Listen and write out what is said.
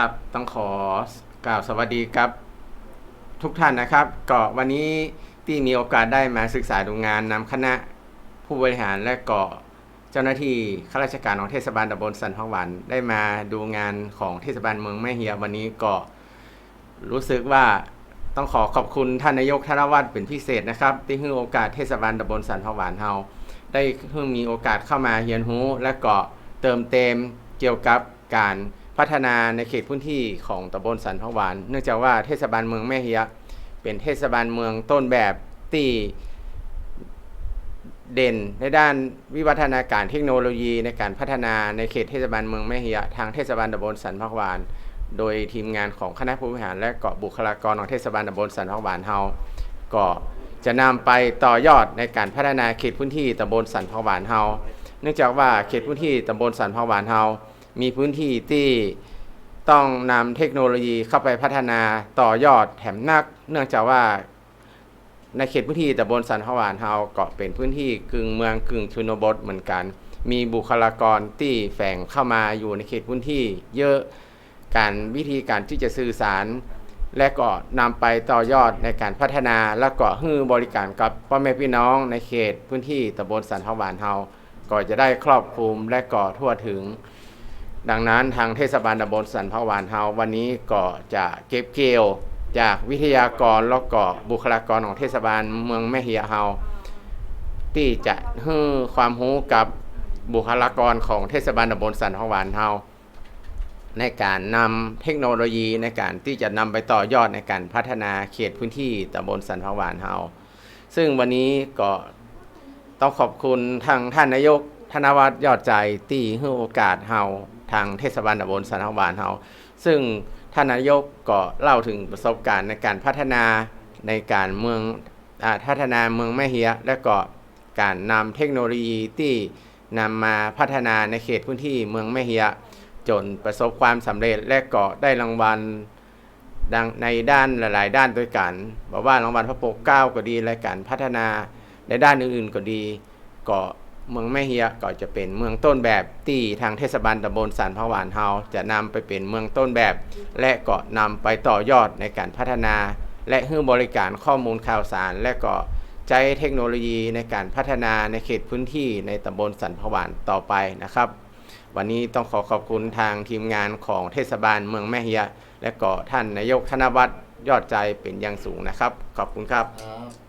ครับ ต้องขอกล่าวสวัสดีครับ ทุกท่านนะครับก็วันนี้ที่มีโอกาสได้มาศึกษาดูงานนำคณะผู้บริหารและก็เจ้าหน้าที่ข้าราชการของเทศบาลตำบลสันพหวันได้มาดูงานของเทศบาลเมืองแม่เฮียวันนี้ก็รู้สึกว่าต้องขอขอบคุณท่านนายกธนวัฒน์เป็นพิเศษนะครับ ที่ให้โอกาสเทศบาลตำบลสันพหวานเฮาได้เพิ่งมีโอกาสเข้ามาเรียนรู้และก็เติมเต็มเกี่ยวกับการ พัฒนาในเขตพื้นที่ของตำบลสันพวาน เนื่องจากว่าเทศบาลเมืองแม่เฮียเป็นเทศบาลเมืองต้นแบบที่เด่นในด้านวิวัฒนาการเทคโนโลยีในการพัฒนาในเขตเทศบาลเมืองแม่เฮียทางเทศบาลตำบลสันพักวาน โดยทีมงานของคณะผู้บริหาร และเกาะบุคลากรของเทศบาลตำบลสันพักวานเฮาก็จะนำไปต่อยอดในการพัฒนาเขตพื้นที่ตำบลสันพักวานเฮาเนื่องจากว่าเขตพื้นที่ตำบลสันพักวานเฮา มีพื้นที่ที่ต้องนำเทคโนโลยีเข้าไปพัฒนาต่อยอดแถมนัก เนื่องจากว่าในเขตพื้นที่ตำบลสันพหวานเฮาก็เป็นพื้นที่กึ่งเมืองกึ่งชนบทเหมือนกัน มีบุคลากรที่แฝงเข้ามาอยู่ในเขตพื้นที่ เยอะการวิธีการที่จะสื่อสาร และก็นำไปต่อยอดในการพัฒนาและก็ให้บริการกับพ่อแม่พี่น้องในเขตพื้นที่ตำบลสันพหวานเฮาก็จะได้ครอบคลุมและก็ทั่วถึง ดังนั้นทางเทศบาลตำบลสันพหวานเฮาวันนี้ก็จะเก็บเกี่ยวจากวิทยากรแล้วก็บุคลากรของเทศบาลเมืองแม่เฮียเฮาที่จะให้ความรู้กับบุคลากรของเทศบาลตำบลสันพหวานเฮาในการนำเทคโนโลยีในการที่จะนำไปต่อยอดในการพัฒนาเขตพื้นที่ตำบลสันพหวานเฮาซึ่งวันนี้ก็ต้องขอบคุณทางท่านนายกธนวัฒน์ยอดใจที่ให้โอกาสเฮา ทางเทศบาลตำบลสันทวานเฮาซึ่งท่านนายกก็เล่าถึงประสบการณ์ในการพัฒนาในการเมืองอพัฒนาเมืองแม่เฮีย และก็การนำเทคโนโลยีที่นำมาพัฒนาในเขตพื้นที่เมืองแม่เฮีย จนประสบความสำเร็จและก็ได้รางวัลดังในด้านหลาย ๆ ด้านด้วยกันบอกว่ารางวัลพระปกเก้าก็ดีและการพัฒนาในด้านอื่น ๆ ก็ดีก็ เมืองแม่เฮียก็จะเป็นเมืองต้นแบบที่ทางเทศบาลตำบลสันพหวานเฮาจะนำไปเป็นเมืองต้นแบบ และก็นำไปต่อยอดในการพัฒนา และให้บริการข้อมูลข่าวสาร และก็ใช้เทคโนโลยีในการพัฒนาในเขตพื้นที่ในตำบลสันพหวานต่อไปนะครับ วันนี้ต้องขอขอบคุณทางทีมงานของเทศบาลเมืองแม่เฮีย และก็ท่านนายกธนวัฒน์ยอดใจเป็นอย่างสูงนะครับ ขอบคุณครับครับ